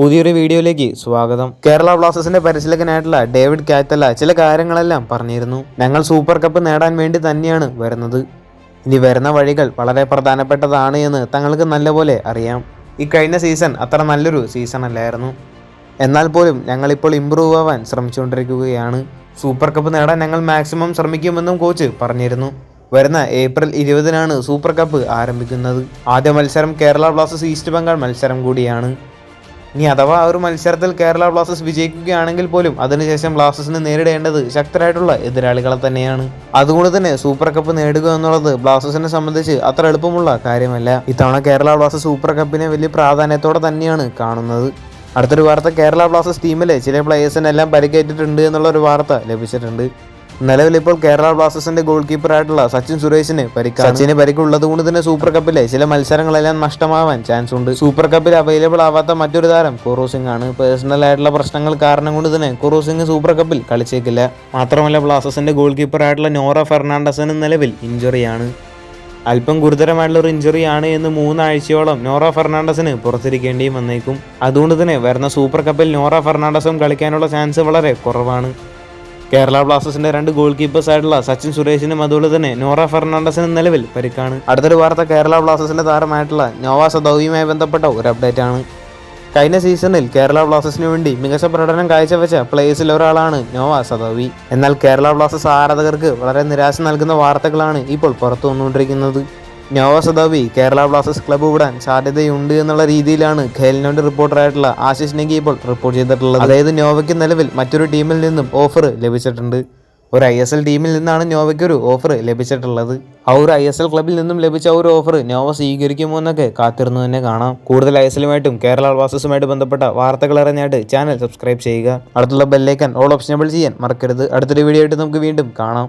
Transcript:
പുതിയൊരു വീഡിയോയിലേക്ക് സ്വാഗതം. കേരള ബ്ലാസ്റ്റേഴ്സിന്റെ പരിശീലകനായിട്ടുള്ള ഡേവിഡ് കാറ്റല ചില കാര്യങ്ങളെല്ലാം പറഞ്ഞിരുന്നു. ഞങ്ങൾ സൂപ്പർ കപ്പ് നേടാൻ വേണ്ടി തന്നെയാണ് വരുന്നത്. ഇനി വരുന്ന വഴികൾ വളരെ പ്രധാനപ്പെട്ടതാണ് എന്ന് തങ്ങൾക്ക് നല്ലപോലെ അറിയാം. ഈ കഴിഞ്ഞ സീസൺ അത്ര നല്ലൊരു സീസൺ അല്ലായിരുന്നു. എന്നാൽ പോലും ഞങ്ങളിപ്പോൾ ഇമ്പ്രൂവ് ആവാൻ ശ്രമിച്ചുകൊണ്ടിരിക്കുകയാണ്. സൂപ്പർ കപ്പ് നേടാൻ ഞങ്ങൾ മാക്സിമം ശ്രമിക്കുമെന്നും കോച്ച് പറഞ്ഞിരുന്നു. വരുന്ന ഏപ്രിൽ ഇരുപതിനാണ് സൂപ്പർ കപ്പ് ആരംഭിക്കുന്നത്. ആദ്യ മത്സരം കേരള ബ്ലാസ്റ്റേഴ്സ് ഈസ്റ്റ് ബംഗാൾ മത്സരം കൂടിയാണ്. ഇനി അഥവാ ആ ഒരു മത്സരത്തിൽ കേരള ബ്ലാസ്റ്റേഴ്സ് വിജയിക്കുകയാണെങ്കിൽ പോലും അതിനുശേഷം ബ്ലാസ്റ്റേഴ്സിന് നേരിടേണ്ടത് ശക്തരായിട്ടുള്ള എതിരാളികളെ തന്നെയാണ്. അതുകൊണ്ട് തന്നെ സൂപ്പർ കപ്പ് നേടുക എന്നുള്ളത് ബ്ലാസ്റ്റേഴ്സിനെ സംബന്ധിച്ച് അത്ര എളുപ്പമുള്ള കാര്യമല്ല. ഇത്തവണ കേരള ബ്ലാസ്റ്റേഴ്സ് സൂപ്പർ കപ്പിനെ വലിയ പ്രാധാന്യത്തോടെ തന്നെയാണ് കാണുന്നത്. അടുത്തൊരു വാർത്ത കേരള ബ്ലാസ്റ്റേഴ്സ് ടീമിലെ ചില പ്ലേയേഴ്സിനെല്ലാം പരിക്കേറ്റിട്ടുണ്ട് എന്നുള്ള ഒരു വാർത്ത ലഭിച്ചിട്ടുണ്ട്. നിലവിൽ ഇപ്പോൾ കേരള ബ്ലാസ്റ്റേഴ്സിന്റെ ഗോൾ കീപ്പർ ആയിട്ടുള്ള സച്ചിൻ സുരേഷിന് പരിക്ക് സച്ചിന് പരിക്കുള്ളത് കൊണ്ട് തന്നെ സൂപ്പർ കപ്പിലെ ചില മത്സരങ്ങളെല്ലാം നഷ്ടമാവാൻ ചാൻസ് ഉണ്ട്. സൂപ്പർ കപ്പിൽ അവൈലബിൾ ആവാത്ത മറ്റൊരു താരം കുറു സിംഗ് ആണ്. പേഴ്സണൽ ആയിട്ടുള്ള പ്രശ്നങ്ങൾ കാരണം കൊണ്ട് തന്നെ കുറു സിംഗ് സൂപ്പർ കപ്പിൽ കളിച്ചേക്കില്ല. മാത്രമല്ല ബ്ലാസ്റ്റേഴ്സിന്റെ ഗോൾ കീപ്പർ ആയിട്ടുള്ള നോറ ഫെർണാണ്ടസിന് നിലവിൽ ഇഞ്ചുറിയാണ് അല്പം ഗുരുതരമായിട്ടുള്ള ഒരു ഇഞ്ചുറി ആണ് എന്ന് മൂന്നാഴ്ചയോളം നോറ ഫെർണാണ്ടസിന് പുറത്തിരിക്കേണ്ടിയും വന്നേക്കും. അതുകൊണ്ട് തന്നെ വരുന്ന സൂപ്പർ കപ്പിൽ നോറ ഫെർണാണ്ടസും കളിക്കാനുള്ള ചാൻസ് വളരെ കുറവാണ്. കേരള ബ്ലാസ്റ്റേഴ്സിന്റെ രണ്ട് ഗോൾ കീപ്പേഴ്സ് ആയിട്ടുള്ള സച്ചിൻ സുരേഷിനും അതുപോലെ തന്നെ നോറ ഫെർണാണ്ടസിനും നിലവിൽ പരിക്കാണ്. അടുത്തൊരു വാർത്ത കേരള ബ്ലാസ്റ്റേഴ്സിന്റെ താരമായിട്ടുള്ള നോവ സദൌവിയുമായി ബന്ധപ്പെട്ട ഒരു അപ്ഡേറ്റ് ആണ്. കഴിഞ്ഞ സീസണിൽ കേരള ബ്ലാസ്റ്റേഴ്സിന് വേണ്ടി മികച്ച പ്രകടനം കാഴ്ചവെച്ച പ്ലേയേഴ്സിൽ ഒരാളാണ് നോവ സദൌവി. എന്നാൽ കേരള ബ്ലാസ്റ്റേഴ്സ് ആരാധകർക്ക് വളരെ നിരാശ നൽകുന്ന വാർത്തകളാണ് ഇപ്പോൾ പുറത്തു വന്നുകൊണ്ടിരിക്കുന്നത് Noah Sadaoui Kerala Blasters club വിടാൻ സാധ്യതയുണ്ട് എന്നുള്ള രീതിയിലാണ് ഖേലിനോന്റെ റിപ്പോർട്ടറായിട്ടുള്ള ആശിഷ് നെഗി ഇപ്പോൾ റിപ്പോർട്ട് ചെയ്തിട്ടുള്ളത്. അതായത് നോവയ്ക്ക് നിലവിൽ മറ്റൊരു ടീമിൽ നിന്നും ഓഫർ ലഭിച്ചിട്ടുണ്ട്. ഒരു ഐ എസ് എൽ ടീമിൽ നിന്നാണ് നോവയ്ക്ക് ഒരു ഓഫർ ലഭിച്ചിട്ടുള്ളത്. ആ ഒരു ഐ എസ് എൽ ക്ലബിൽ നിന്നും ലഭിച്ച ഒരു ഓഫർ നോവ സ്വീകരിക്കുമോ എന്നൊക്കെ കാത്തിരുന്നു തന്നെ കാണാം. കൂടുതൽ ഐ എസ് എല്ലുമായിട്ടും കേരള ബ്ലാസ്റ്റേഴ്സുമായിട്ട് ബന്ധപ്പെട്ട വാർത്തകൾ അറിഞ്ഞായിട്ട് ചാനൽ സബ്സ്ക്രൈബ് ചെയ്യുക. അടുത്തുള്ള ബെല്ലേക്കാൻ ഓൾ ഓപ്ഷനബിൾ ചെയ്യാൻ മറക്കരുത്. അടുത്തൊരു വീഡിയോ ആയിട്ട് നമുക്ക് വീണ്ടും കാണാം.